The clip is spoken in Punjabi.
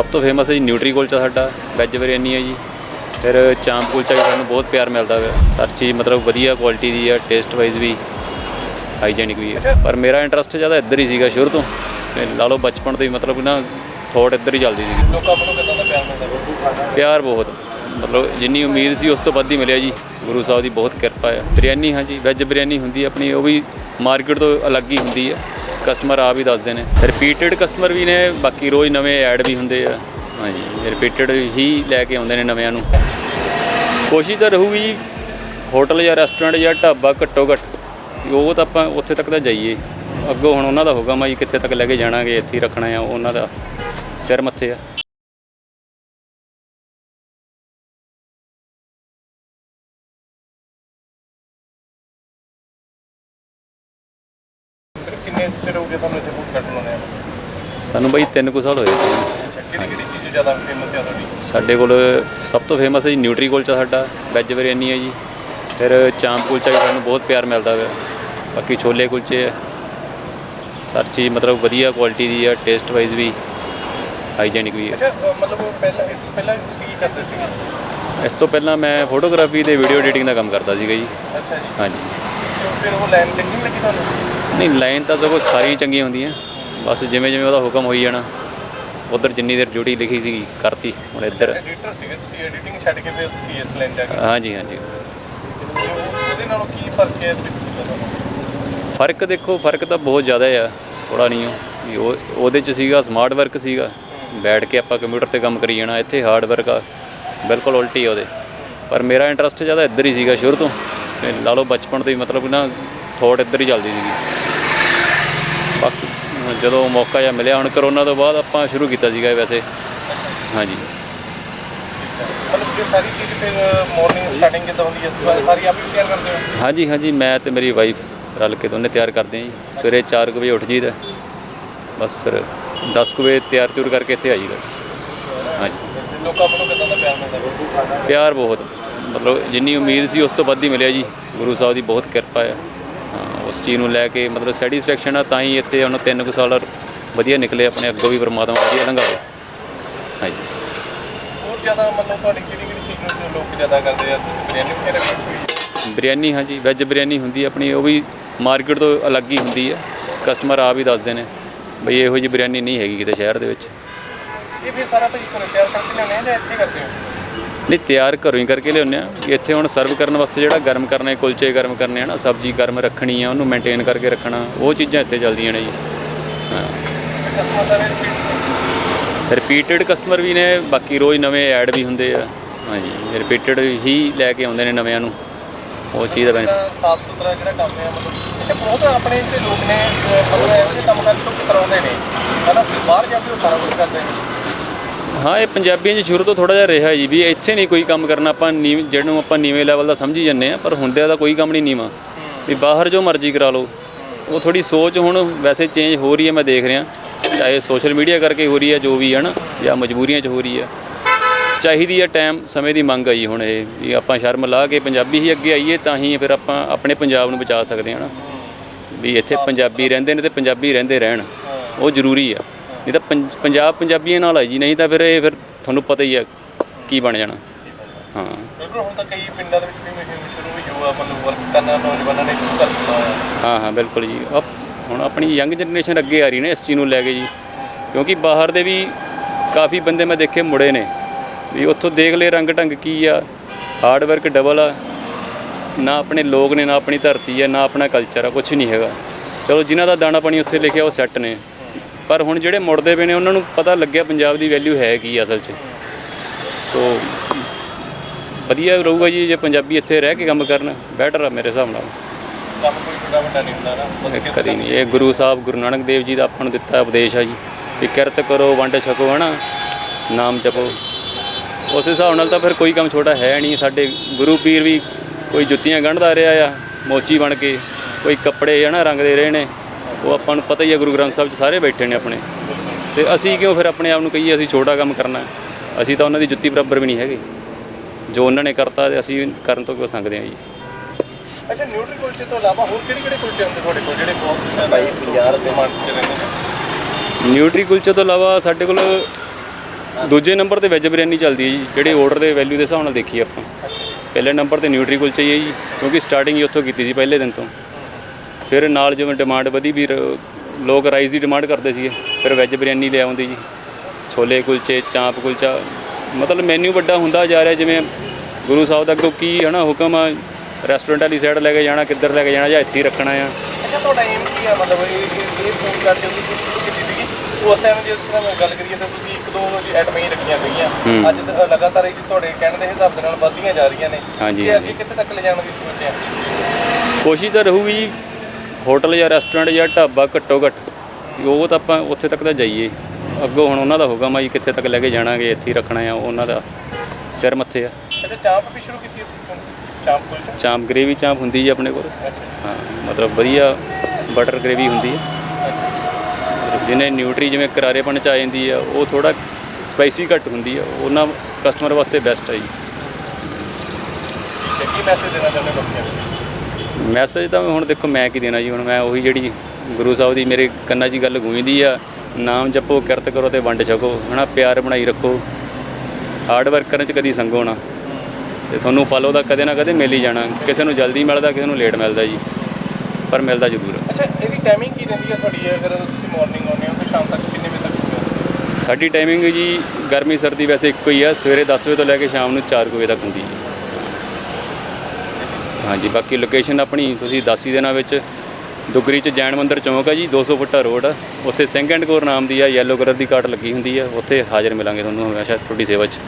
ਸਭ ਤੋਂ ਫੇਮਸ ਹੈ ਜੀ ਨਿਊਟਰੀ ਕੁਲਚਾ ਸਾਡਾ ਵੈਜ ਬਿਰਿਆਨੀ ਹੈ ਜੀ। ਫਿਰ ਚਾਂਪ ਕੁਲਚਾ ਵੀ ਸਾਨੂੰ ਬਹੁਤ ਪਿਆਰ ਮਿਲਦਾ ਹੈ ਹਰ ਚੀਜ਼ ਮਤਲਬ ਵਧੀਆ ਕੁਆਲਿਟੀ ਦੀ ਹੈ ਟੇਸਟ ਵਾਈਜ਼ ਵੀ ਹਾਈਜੈਨਿਕ ਵੀ। ਹੈ ਪਰ ਮੇਰਾ ਇੰਟਰਸਟ ਜ਼ਿਆਦਾ ਇੱਧਰ ਹੀ ਸੀਗਾ ਸ਼ੁਰੂ ਤੋਂ। ਤੇ ਲਾ ਲਓ ਬਚਪਨ ਤੋਂ ਹੀ ਮਤਲਬ ਨਾ ਥੋਟ ਇੱਧਰ ਹੀ ਚੱਲਦੀ ਸੀ ਲੋਕਾਂ ਵੱਲੋਂ ਕਿਦਾਂ ਦਾ ਪਿਆਰ ਮਿਲਦਾ ਪਿਆਰ ਬਹੁਤ। ਮਤਲਬ ਜਿੰਨੀ ਉਮੀਦ ਸੀ ਉਸ ਤੋਂ ਵੱਧ ਹੀ ਮਿਲਿਆ ਜੀ। ਗੁਰੂ ਸਾਹਿਬ ਦੀ ਬਹੁਤ ਕਿਰਪਾ ਹੈ ਬਿਰਿਆਨੀ ਹਾਂ ਜੀ ਵੈਜ ਬਿਰਿਆਨੀ ਹੁੰਦੀ ਆਪਣੀ ਉਹ ਵੀ ਮਾਰਕੀਟ ਤੋਂ ਅਲੱਗ ਹੀ ਹੁੰਦੀ ਹੈ ਕਸਟਮਰ ਆ ਵੀ ਦੱਸਦੇ ਨੇ। ਰਿਪੀਟਡ ਕਸਟਮਰ ਵੀ ਨੇ, ਬਾਕੀ ਰੋਜ਼ ਨਵੇਂ ਐਡ ਵੀ ਹੁੰਦੇ ਆ। ਹਾਂਜੀ ਰਿਪੀਟਡ ਹੀ ਲੈ ਕੇ ਆਉਂਦੇ ਨੇ ਨਵਿਆਂ ਨੂੰ। ਕੋਸ਼ਿਸ਼ ਤਾਂ ਰਹੂਗੀ ਹੋਟਲ ਜਾਂ ਰੈਸਟੋਰੈਂਟ ਜਾਂ ਢਾਬਾ ਘੱਟੋ ਘੱਟ ਉਹ ਤਾਂ ਆਪਾਂ ਉੱਥੇ ਤੱਕ ਤਾਂ ਜਾਈਏ। ਅੱਗੋਂ ਹੁਣ ਉਹਨਾਂ ਦਾ ਹੁਕਮ ਮੈਂ ਜੀ, ਕਿੱਥੇ ਤੱਕ ਲੈ ਕੇ ਜਾਣਾਗੇ, ਇੱਥੇ ਹੀ ਰੱਖਣਾ ਆ, ਉਹਨਾਂ ਦਾ ਸਿਰ ਮੱਥੇ ਆ। ਹੋ ਤੁਹਾਨੂੰ ਇੱਥੇ ਫੂਡ ਕੱਟ ਆ? ਸਾਨੂੰ ਬਾਈ 3 ਕੁ ਸਾਲ ਹੋਏ ਸੀ ਅੱਛਾ ਕਿਹੜੀ ਕਿਹੜੀ ਚੀਜ਼ ਜ਼ਿਆਦਾ ਫੇਮਸ ਹੈ ਤੁਹਾਡੀ? ਸਾਡੇ ਕੋਲ ਸਭ ਤੋਂ ਫੇਮਸ ਹੈ ਜੀ ਨਿਊਟਰੀ ਕੁਲਚਾ ਸਾਡਾ ਵੈਜ ਬਿਰਿਆਨੀ ਹੈ ਜੀ। ਫਿਰ ਚਾਂਪ ਕੁਲਚਾ ਵੀ ਸਾਨੂੰ ਬਹੁਤ ਪਿਆਰ ਮਿਲਦਾ ਹੈ ਬਾਕੀ ਛੋਲੇ ਕੁਲਚੇ ਹੈ ਹਰ ਚੀਜ਼ ਮਤਲਬ ਵਧੀਆ ਕੁਆਲਿਟੀ ਦੀ ਹੈ ਟੇਸਟ ਵਾਈਜ਼ ਵੀ ਹਾਈਜੈਨਿਕ ਵੀ ਹੈ ਅੱਛਾ ਮਤਲਬ ਪਹਿਲਾਂ ਇਸ ਤੋਂ ਪਹਿਲਾਂ ਤੁਸੀਂ ਕੀ ਕਰਦੇ ਸੀ ਇਸ ਤੋਂ ਪਹਿਲਾਂ ਮੈਂ ਫੋਟੋਗ੍ਰਾਫੀ ਤੇ ਵੀਡੀਓ ਐਡੀਟਿੰਗ ਦਾ ਕੰਮ ਕਰਦਾ ਸੀਗਾ ਜੀ। ਅੱਛਾ ਜੀ। ਹਾਂਜੀ। ਤੇ ਫਿਰ ਉਹ ਲਾਈਨ ਚੰਗੀ ਲੱਗੀ ਤੁਹਾਨੂੰ? ਨਹੀਂ ਲਾਈਨ ਤਾਂ ਸਗੋਂ ਸਾਰੀਆਂ ਚੰਗੀਆਂ ਹੁੰਦੀਆਂ। ਬਸ ਜਿਵੇਂ ਜਿਵੇਂ ਉਹਦਾ ਹੁਕਮ ਹੋਈ ਜਾਣਾ ਉਧਰ ਜਿੰਨੀ ਦੇਰ ਡਿਊਟੀ ਲਿਖੀ ਸੀਗੀ ਕਰਤੀ ਹੁਣ ਇੱਧਰ। ਐਡੀਟਰ ਸੀਗੇ ਤੁਸੀਂ ਐਡੀਟਿੰਗ ਛੱਡ ਕੇ ਫਿਰ ਤੁਸੀਂ ਇਸ ਲਾਈਨ ਜਾ ਕੇ ਹਾਂਜੀ ਹਾਂਜੀ ਤੇ ਉਹ- ਉਹਦੇ ਨਾਲੋਂ ਕੀ ਫ਼ਰਕ ਹੈ ਦੇਖੋ ਫ਼ਰਕ ਤਾਂ ਬਹੁਤ ਜ਼ਿਆਦਾ ਆ ਥੋੜਾ ਨਹੀਂ ਉਹ। ਉਹਦੇ ਚ ਸੀਗਾ ਸਮਾਰਟ ਵਰਕ ਸੀਗਾ। ਬੈਠ ਕੇ ਆਪਾਂ ਕੰਪਿਊਟਰ ਤੇ ਕੰਮ ਕਰੀ ਜਾਣਾ ਇੱਥੇ ਹਾਰਡ ਵਰਕ ਆ। ਬਿਲਕੁਲ ਉਲਟੀ ਉਹਦੇ। ਪਰ ਮੇਰਾ ਇੰਟਰਸਟ ਜ਼ਿਆਦਾ ਇੱਧਰ ਹੀ ਸੀਗਾ ਸ਼ੁਰੂ ਤੋਂ। ਤੇ ਲਾ ਲਓ ਬਚਪਨ ਤੋਂ ਹੀ ਮਤਲਬ ਨਾ ਥੋਟ ਇੱਧਰ ਹੀ ਚੱਲਦੀ ਸੀਗੀ। ਬਾਕੀ ਜਦੋਂ ਮੌਕਾ ਜਿਹਾ ਮਿਲਿਆ ਹੁਣ ਕਰੋਨਾ ਤੋਂ ਬਾਅਦ ਆਪਾਂ ਸ਼ੁਰੂ ਕੀਤਾ ਸੀਗਾ ਇਹ ਵੈਸੇ। ਹਾਂਜੀ। ਮਤਲਬ ਇਹ ਸਾਰੀ ਚੀਜ਼ ਫਿਰ ਮਾਰਨਿੰਗ ਸਟਾਰਟਿੰਗ ਕਿੱਦਾਂ ਹੁੰਦੀ ਹੈ? ਸਵੇਰੇ ਸਾਰੀ ਆਪ ਹੀ ਤਿਆਰ ਕਰਦੇ ਹੋ? ਹਾਂਜੀ ਹਾਂਜੀ ਮੈਂ ਤੇ ਮੇਰੀ ਵਾਈਫ ਰਲ ਕੇ ਦੋਨੇ ਤਿਆਰ ਕਰਦੇ ਹਾਂ ਜੀ। ਸਵੇਰੇ 4 ਵਜੇ ਉੱਠ ਜੀਦਾ ਬਸ ਫਿਰ 10 ਕੁ ਵਜੇ ਤਿਆਰ ਤਿਉਰ ਕਰਕੇ ਇੱਥੇ ਆ ਜੀਦਾ ਹਾਂਜੀ। ਲੋਕਾਂ ਵੱਲੋਂ ਕਿਦਾਂ ਦਾ ਪਿਆਰ ਮਿਲਦਾ? ਪਿਆਰ ਬਹੁਤ। ਮਤਲਬ ਜਿੰਨੀ ਉਮੀਦ ਸੀ ਉਸ ਤੋਂ ਵੱਧ ਹੀ ਮਿਲਿਆ ਜੀ। ਗੁਰੂ ਸਾਹਿਬ ਦੀ ਬਹੁਤ ਕਿਰਪਾ ਹਾਂ, ਉਸ ਚੀਜ਼ ਨੂੰ ਲੈ ਕੇ ਮਤਲਬ ਸੈਟੀਸਫੈਕਸ਼ਨ ਆ ਤਾਂ ਹੀ ਇੱਥੇ ਹੁਣ ਤਿੰਨ ਕੁ ਸਾਲ ਵਧੀਆ ਨਿਕਲੇ ਆਪਣੇ ਅੱਗੋਂ ਵੀ ਪਰਮਾਤਮਾ ਵਧੀਆ ਲੰਘਾਵੇ। ਹਾਂਜੀ। ਹੋਰ ਜ਼ਿਆਦਾ ਮਤਲਬ ਤੁਹਾਡੀ ਕਿਹੜੀ ਕਿਹੜੀ ਚੀਜ਼ ਨੂੰ ਲੋਕ ਜ਼ਿਆਦਾ ਕਰਦੇ ਆ ਤੁਸੀਂ ਬਿਰਿਆਨੀ ਵਗੈਰਾ ਕੋਈ ਬਿਰਿਆਨੀ ਹਾਂਜੀ ਵੈਜ ਬਿਰਿਆਨੀ ਹੁੰਦੀ ਆਪਣੀ ਉਹ ਵੀ ਮਾਰਕੀਟ ਤੋਂ ਅਲੱਗ ਹੀ ਹੁੰਦੀ ਹੈ ਕਸਟਮਰ ਆਪ ਹੀ ਦੱਸਦੇ ਨੇ ਬਈ ਇਹੋ ਜਿਹੀ ਬਿਰਿਆਨੀ ਨਹੀਂ ਹੈਗੀ ਕਿਤੇ ਸ਼ਹਿਰ ਦੇ ਵਿੱਚ। ਇਹ ਵੀ ਸਾਰਾ ਭਾਈ ਘਰੇ ਤਿਆਰ ਕਰਕੇ ਆ ਜਾਂ ਇੱਥੇ ਕਰਦੇ ਹੋ? ਨਹੀਂ, ਤਿਆਰ ਘਰੋਂ ਹੀ ਕਰਕੇ ਲਿਆਉਂਦੇ ਆ ਇੱਥੇ ਹੁਣ ਸਰਵ ਕਰਨ ਵਾਸਤੇ ਜਿਹੜਾ ਗਰਮ ਕਰਨੇ ਕੁਲਚੇ ਗਰਮ ਕਰਨੇ ਆ ਨਾ ਸਬਜ਼ੀ ਗਰਮ ਰੱਖਣੀ ਆ, ਉਹਨੂੰ ਮੇਨਟੇਨ ਕਰਕੇ ਰੱਖਣਾ। ਉਹ ਚੀਜ਼ਾਂ ਇੱਥੇ ਚੱਲਦੀਆਂ ਨੇ ਜੀ। ਹਾਂ। ਕਸਟਮਰ ਰਿਪੀਟਡ ਕਸਟਮਰ ਵੀ ਨੇ, ਬਾਕੀ ਰੋਜ਼ ਨਵੇਂ ਐਡ ਵੀ ਹੁੰਦੇ ਆ। ਹਾਂਜੀ ਰਿਪੀਟਡ ਹੀ ਲੈ ਕੇ ਆਉਂਦੇ ਨੇ ਨਵਿਆਂ ਨੂੰ। ਉਹ ਚੀਜ਼ ਦਾ benefit- ਸਾਫ਼ ਸੁਥਰਾ ਜਿਹੜਾ ਕੰਮ ਹੈ, ਮਤਲਬ ਅੱਛਾ, ਬਹੁਤ ਆਪਣੇ ਜਿਹੜੇ ਲੋਕ ਨੇ ਮਤਲਬ ਇਹੋ ਜਿਹੇ ਕੰਮ ਕਰਦੇ ਲੋਕ ਕਰਾਉਂਦੇ ਨੇ। ਹਨਾ, ਬਾਹਰ ਜਾ ਕੇ ਉਹ ਸਾਰਾ ਕੁਝ ਕਰਦੇ ਨੇ। ਹਾਂ, ਇਹ ਪੰਜਾਬੀਆਂ 'ਚ ਸ਼ੁਰੂ ਤੋਂ ਥੋੜਾ ਜਿਹਾ ਰਿਹਾ ਜੀ, ਵੀ ਇੱਥੇ ਨਹੀਂ ਕੋਈ ਕੰਮ ਕਰਨਾ, ਆਪਾਂ ਨੀਵੇਂ, ਜਿਹਨੂੰ ਆਪਾਂ ਨੀਵੇਂ ਲੈਵਲ ਦਾ ਸਮਝੀ ਜੰਨੇ ਆ ਪਰ ਹੁੰਦਿਆਂ ਦਾ ਕੋਈ ਕੰਮ ਨਹੀਂ ਨੀਵਾਂ। ਵੀ ਬਾਹਰ ਜੋ ਮਰਜ਼ੀ ਕਰਾ ਲਓ। ਉਹ ਥੋੜੀ ਸੋਚ ਹੁਣ ਵੈਸੇ ਚੇਂਜ ਹੋ ਰਹੀ ਹੈ, ਮੈਂ ਦੇਖ ਰਿਹਾ। ਚਾਹੇ ਸੋਸ਼ਲ ਮੀਡੀਆ ਕਰਕੇ ਹੋ ਰਹੀ ਹੈ, ਜੋ ਵੀ ਹੈ ਨਾ, ਜਾਂ ਮਜਬੂਰੀਆਂ 'ਚ ਹੋ ਰਹੀ ਹੈ। ਚਾਹੀਦੀ ਹੈ ਟਾਈਮ ਸਮੇਂ ਦੀ ਮੰਗ ਆਈ ਹੁਣ ਇਹ, ਵੀ ਆਪਾਂ ਸ਼ਰਮ ਲਾ ਕੇ ਪੰਜਾਬੀ ਹੀ ਅੱਗੇ ਆਈਏ, ਤਾਂ ਹੀ ਫਿਰ ਆਪਾਂ ਆਪਣੇ ਪੰਜਾਬ ਨੂੰ ਬਚਾ ਸਕਦੇ ਹਾਂ ਨਾ। ਵੀ ਇੱਥੇ ਪੰਜਾਬੀ ਰਹਿੰਦੇ ਨੇ ਤੇ ਪੰਜਾਬੀ ਰਹਿੰਦੇ ਰਹਿਣ। ਉਹ ਜ਼ਰੂਰੀ ਆ। ਨਹੀਂ ਤਾਂ ਪੰਜ- ਪੰਜਾਬ ਪੰਜਾਬੀਆਂ ਨਾਲ ਹੈ ਜੀ ਨਹੀਂ ਤਾਂ ਫਿਰ ਇਹ ਫਿਰ ਤੁਹਾਨੂੰ ਪਤਾ ਹੀ ਆ ਕੀ ਬਣ ਜਾਣਾ। ਹਾਂ। ਬਿਲਕੁਲ ਹੁਣ ਤਾਂ ਕਈ ਪਿੰਡਾਂ ਦੇ ਵਿੱਚ ਵੀ ਮਸ਼ੀਨ ਸ਼ੁਰੂ ਹੋਈ ਹੋਆ ਮਤਲਬ ਵਰਕ ਕਰਨਾ ਨੌਜਵਾਨਾਂ ਨੇ ਸ਼ੁਰੂ ਕਰ ਦਿੱਤਾ ਹੋਇਆ। ਹਾਂ ਹਾਂ ਬਿਲਕੁਲ ਜੀ। ਅਪ- ਹੁਣ ਆਪਣੀ ਯੰਗ ਜਨਰੇਸ਼ਨ ਅੱਗੇ ਆ ਰਹੀ ਨੇ ਇਸ ਚੀਜ਼ ਨੂੰ ਲੈ ਕੇ ਜੀ। ਕਿਉਂਕਿ ਬਾਹਰ ਦੇ ਵੀ ਕਾਫੀ ਬੰਦੇ ਮੈਂ ਦੇਖੇ ਮੁੜੇ ਨੇ। ਵੀ ਉੱਥੋਂ ਦੇਖ ਲਏ ਰੰਗ ਢੰਗ ਕੀ ਆ ਹਾਰਡ ਵਰਕ ਡਬਲ ਆ। ਨਾ ਆਪਣੇ ਲੋਕ ਨੇ ਨਾ ਆਪਣੀ ਧਰਤੀ ਹੈ ਨਾ ਆਪਣਾ ਕਲਚਰ ਆ ਕੁਝ ਨਹੀਂ ਹੈਗਾ। ਚਲੋ ਜਿਨ੍ਹਾਂ ਦਾ ਦਾਣਾ ਪਾਣੀ ਉੱਥੇ ਲਿਖਿਆ ਉਹ ਸੈੱਟ ਨੇ। ਪਰ ਹੁਣ ਜਿਹੜੇ ਮੁੜਦੇ ਪਏ ਨੇ ਉਹਨਾਂ ਨੂੰ ਪਤਾ ਲੱਗਿਆ ਪੰਜਾਬ ਦੀ ਵੈਲਿਊ ਹੈ ਕੀ ਅਸਲ 'ਚ। ਸੋ ਵਧੀਆ ਰਹੂਗਾ ਜੀ ਜੇ ਪੰਜਾਬੀ ਇੱਥੇ ਰਹਿ ਕੇ ਕੰਮ ਕਰਨ ਬੈਟਰ ਆ ਮੇਰੇ ਹਿਸਾਬ ਨਾਲ। ਕੰਮ ਕੋਈ ਵੱਡਾ ਵੱਡਾ ਨਹੀਂ ਹੁੰਦਾ ਨਾ ਬਸ ਕਦੀ ਨਹੀਂ ਇਹ ਗੁਰੂ ਸਾਹਿਬ ਗੁਰੂ ਨਾਨਕ ਦੇਵ ਜੀ ਦਾ ਆਪਾਂ ਨੂੰ ਦਿੱਤਾ ਉਪਦੇਸ਼ ਆ ਜੀ ਵੀ ਕਿਰਤ ਕਰੋ ਵੰਡ ਛਕੋ ਹਨਾ ਨਾਮ ਜਪੋ। ਉਸ ਹਿਸਾਬ ਨਾਲ ਤਾਂ ਫਿਰ ਕੋਈ ਕੰਮ ਛੋਟਾ ਹੈ ਨਹੀਂ ਸਾਡੇ ਗੁਰੂ ਪੀਰ ਵੀ ਕੋਈ ਜੁੱਤੀਆਂ ਗੰਢਦਾ ਰਿਹਾ ਆ ਮੋਚੀ ਬਣ ਕੇ ਕੋਈ ਕੱਪੜੇ ਹਨਾ ਰੰਗਦੇ ਰਹੇ ਨੇ। ਉਹ ਆਪਾਂ ਨੂੰ ਪਤਾ ਹੀ ਆ ਗੁਰੂ ਗ੍ਰੰਥ ਸਾਹਿਬ 'ਚ ਸਾਰੇ ਬੈਠੇ ਨੇ ਆਪਣੇ। ਤੇ ਅਸੀਂ ਕਿਉਂ ਫਿਰ ਆਪਣੇ ਆਪ ਨੂੰ ਕਹੀਏ ਅਸੀਂ ਛੋਟਾ ਕੰਮ ਕਰਨਾ? ਹੈ? ਅਸੀਂ ਤਾਂ ਉਹਨਾਂ ਦੀ ਜੁੱਤੀ ਬਰਾਬਰ ਵੀ ਨਹੀਂ ਹੈਗੇ। ਜੋ ਉਹਨਾਂ ਨੇ ਕਰਤਾ ਤੇ ਅਸੀਂ ਕਰਨ ਤੋਂ ਕਿਉਂ ਸੰਗਦੇ ਹਾਂ ਜੀ? ਅੱਛਾ ਨਿਊਟਰੀ ਕੁਲਚੇ ਤੋਂ ਇਲਾਵਾ ਹੋਰ ਕਿਹੜੇ ਕਿਹੜੇ ਕੁਲਚੇ ਹੁੰਦੇ ਤੁਹਾਡੇ ਕੋਲ ਜਿਹੜੇ ਬਹੁਤ ਭਾਈ 50 ਦੇ ਮਾਰਕੀਟ ਚ ਰਹਿੰਦੇ ਨੇ? ਨਿਊਟਰੀ ਕੁਲਚੇ ਤੋਂ ਇਲਾਵਾ ਸਾਡੇ ਕੋਲ ਦੂਜੇ ਨੰਬਰ ਤੇ ਵੈਜ ਬਿਰਿਆਨੀ ਚੱਲਦੀ ਹੈ ਜੀ ਜਿਹੜੇ ਆਰਡਰ ਦੇ ਵੈਲਿਊ ਦੇ ਹਿਸਾਬ ਨਾਲ ਦੇਖੀ ਆਪਾਂ। ਪਹਿਲੇ ਨੰਬਰ ਤੇ ਨਿਊਟਰੀ ਕੁਲਚੇ ਹੀ ਹੈ ਜੀ ਕਿਉਂਕਿ ਸਟਾਰਟਿੰਗ ਹੀ ਉੱਥੋਂ ਕੀਤੀ ਸੀ ਪਹਿਲੇ ਦਿਨ ਤੋਂ। ਫਿਰ ਨਾਲ ਜਿਵੇਂ ਡਿਮਾਂਡ ਵਧੀ ਵੀ ਰ- ਲੋਕ ਰਾਈਸ ਦੀ ਡਿਮਾਂਡ ਕਰਦੇ ਸੀਗੇ। ਫਿਰ ਵੈਜ ਬਿਰਿਆਨੀ ਲੈ ਆਉਂਦੀ ਜੀ। ਛੋਲੇ ਕੁਲਚੇ ਚਾਂਪ ਕੁਲਚਾ ਮਤਲਬ ਮੈਨੂ ਵੱਡਾ ਹੁੰਦਾ ਜਾ ਰਿਹਾ ਜਿਵੇਂ ਗੁਰੂ ਸਾਹਿਬ ਦਾ ਅੱਗੋਂ ਕੀ ਹੈ ਨਾ ਹੁਕਮ ਆ ਰੈਸਟੋਰੈਂਟ ਵਾਲੀ ਸਾਈਡ ਲੈ ਕੇ ਜਾਣਾ ਕਿੱਧਰ ਲੈ ਕੇ ਜਾਣਾ ਜਾਂ ਇੱਥੇ ਹੀ ਰੱਖਣਾ ਆ। ਅੱਛਾ ਤੁਹਾਡਾ ਏਮ ਕੀ ਹੈ ਮਤਲਬ ਇਹ ਇਹ ਇਹ ਫੋਨ ਕਰ ਜਦੋਂ ਤੁਸੀਂ ਸ਼ੁਰੂ ਕੀਤੀ ਸੀਗੀ। ਉਸ ਟਾਈਮ ਜੇ ਉਸ ਨਾਲ ਗੱਲ ਕਰੀਏ ਤਾਂ ਤੁਸੀਂ ਇੱਕ ਦੋ ਐਟਮਾਂ ਹੀ ਰੱਖੀਆਂ ਸੀਗੀਆਂ। ਹੂੰ। ਅੱਜ ਤਾਂ ਲਗਾਤਾਰ ਇਹ ਤੁਹਾਡੇ ਕਹਿਣ ਦੇ ਹਿਸਾਬ ਦੇ ਨਾਲ ਵੱਧਦੀਆਂ ਜਾ ਰਹੀਆਂ ਨੇ। ਹਾਂਜੀ, ਤੇ ਅੱਗੇ ਹਾਂਜੀ। ਕਿੱਥੇ ਤੱਕ ਲੈ ਜਾਣ ਦੀ ਸੋਚ ਹੈ ਕੋਸ਼ਿਸ਼ ਤਾਂ ਰਹੂਗੀ ਜੀ, ਹੋਟਲ ਜਾਂ ਰੈਸਟੋਰੈਂਟ ਜਾਂ ਢਾਬਾ ਘੱਟੋ ਘੱਟ ਉਹ ਤਾਂ ਆਪਾਂ ਉੱਥੇ ਤੱਕ ਤਾਂ ਜਾਈਏ। ਅੱਗੋਂ ਹੁਣ ਉਹਨਾਂ ਦਾ ਆ ਜੀ ਕਿੱਥੇ ਤੱਕ ਲੈ ਕੇ ਜਾਣਾਗੇ ਇੱਥੇ ਹੀ ਰੱਖਣਾ ਆ ਉਹਨਾਂ ਦਾ ਸਿਰ ਮੱਥੇ ਆ। ਅੱਛਾ ਚਾਂਪ ਵੀ ਸ਼ੁਰੂ ਕੀਤੀ ਹੈ ਤੁਸੀਂ ਚਾਂਪ ਕੁਲਚਾ ਚਾਂਪ? ਗ੍ਰੇਵੀ ਚਾਂਪ ਹੁੰਦੀ ਜੀ ਆਪਣੇ ਕੋਲ। ਅੱਛਾ ਹਾਂ ਮਤਲਬ ਵਧੀਆ ਬਟਰ ਗ੍ਰੇਵੀ ਹੁੰਦੀ ਹੈ ਜਿਹਨੇ ਨਿਊਟਰੀ ਜਿਵੇਂ ਕਰਾਰੇਪਣ ਚ ਆ ਜਾਂਦੀ ਆ ਉਹ ਥੋੜਾ ਸਪਾਈਸੀ ਘੱਟ ਹੁੰਦੀ ਆ ਉਹਨਾਂ ਕਸਟਮਰ ਵਾਸਤੇ ਬੈਸਟ ਆ ਜੀ। ਹੈ ਕੀ ਮੈਸੇਜ ਦੇਣਾ ਚਾਹੁੰਦੇ ਬੱਚਿਆਂ ਨੂੰ? ਮੈਸੇਜ ਤਾਂ ਹੁਣ ਦੇਖੋ ਮੈਂ ਕੀ ਦੇਣਾ ਜੀ ਹੁਣ ਮੈਂ ਉਹੀ ਜਿਹੜੀ ਗੁਰੂ ਸਾਹਿਬ ਦੀ ਮੇਰੇ ਕੰਨਾਂ 'ਚ ਗੱਲ ਗੂੰਜਦੀ ਆ ਨਾਮ ਜਪੋ ਕਿਰਤ ਕਰੋ ਤੇ ਵੰਡ ਛਕੋ ਹਨਾ ਪਿਆਰ ਬਣਾਈ ਰੱਖੋ ਹਾਰਡ ਵਰਕ ਕਰਨ 'ਚ ਕਦੀ ਸੰਗੋ ਨਾ ਤੇ ਤੁਹਾਨੂੰ ਫਲ ਉਹਦਾ ਕਦੇ ਨਾ ਕਦੇ ਮਿਲ ਹੀ ਜਾਣਾ ਕਿਸੇ ਨੂੰ ਜਲਦੀ ਮਿਲਦਾ ਕਿਸੇ ਨੂੰ ਲੇਟ ਮਿਲਦਾ ਜੀ ਪਰ ਮਿਲਦਾ ਜ਼ਰੂਰ। ਆ। ਅੱਛਾ ਇਹਦੀ ਟਾਈਮਿੰਗ ਕੀ ਰਹਿੰਦੀ ਹੈ ਤੁਹਾਡੀ ਅਗਰ ਤੁਸੀਂ ਮਾਰਨਿੰਗ ਆਉਂਦੇ ਹੋ ਤਾਂ ਸ਼ਾਮ ਤੱਕ ਕਿੰਨੇ ਵਜੇ ਤੱਕ ਸਾਡੀ ਟਾਈਮਿੰਗ ਜੀ ਗਰਮੀ ਸਰਦੀ ਵੈਸੇ ਇੱਕੋ ਹੀ ਆ ਸਵੇਰੇ 10 ਵਜੇ ਤੋਂ ਲੈ ਕੇ ਸ਼ਾਮ ਨੂੰ 4 ਵਜੇ ਤੱਕ ਹੁੰਦੀ ਹੈ ਹਾਂਜੀ, ਬਾਕੀ ਲੋਕੇਸ਼ਨ ਆਪਣੀ ਤੁਸੀਂ ਦੱਸ ਹੀ ਦੇਣਾ ਵਿੱਚ ਦੁਗਰੀ ਚ ਜੈਨ ਮੰਦਿਰ ਚੌਂਕ ਆ ਜੀ 200 ਫੁੱਟਾ ਰੋਡ ਆ। ਉੱਥੇ ਸਿੰਘ ਐਂਡ ਕੋਰ ਨਾਮ ਦੀ ਆ ਯੈਲੋ ਕਲਰ ਦੀ ਕਾਰਟ ਲੱਗੀ ਹੁੰਦੀ ਆ। ਉੱਥੇ ਹਾਜ਼ਰ ਮਿਲਾਂਗੇ ਤੁਹਾਨੂੰ ਹਮੇਸ਼ਾ ਤੁਹਾਡੀ ਸੇਵਾ 'ਚ।